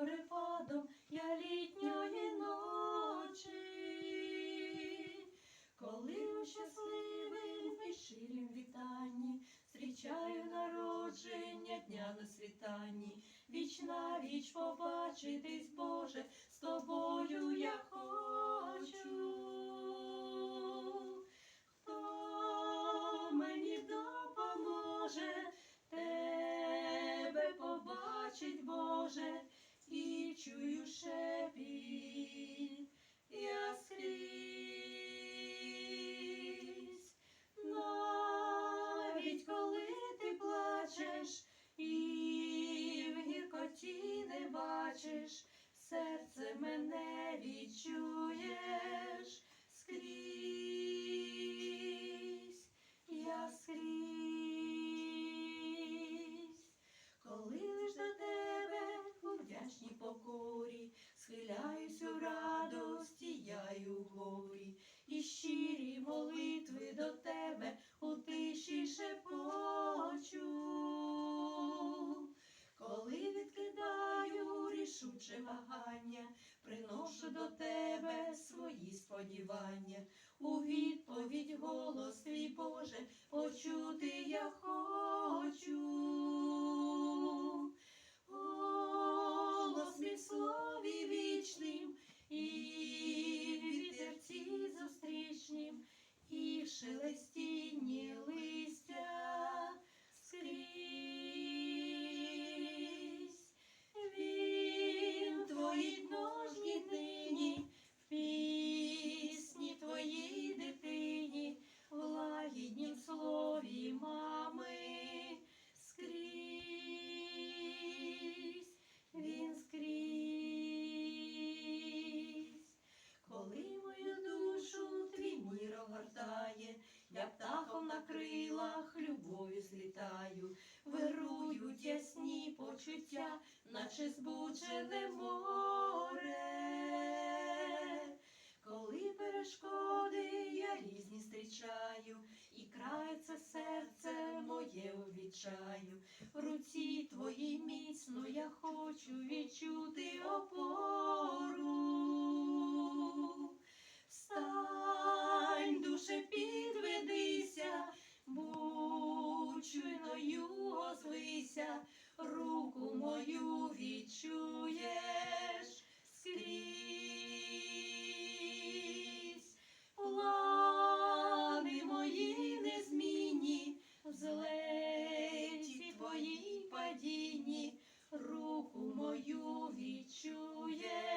рядом я літньої ночі, коли у щасливим і щирім вітанні зустрічаю народження дня на світанні, віч на віч побачитись, Боже, з тобою я хочу. Боже, плачеш і в гіркоті не бачиш, серце мене відчуєш скрізь, я скрізь. Коли лиш до тебе у вдячній покорі, схиляюсь вагання, приношу до тебе свої сподівання. У відповідь голос твій Боже, почути я хочу. Злітаю, вирують ясні почуття, наче збучене море. Коли перешкоди я різні зустрічаю, і крається серце моє у відчаю. В руці твоїй міцно я хочу відчути опору. Чуйною озвися, руку мою відчуєш скрізь. Плани мої незмінні, в злеті твоїй падінні, руку мою відчуєш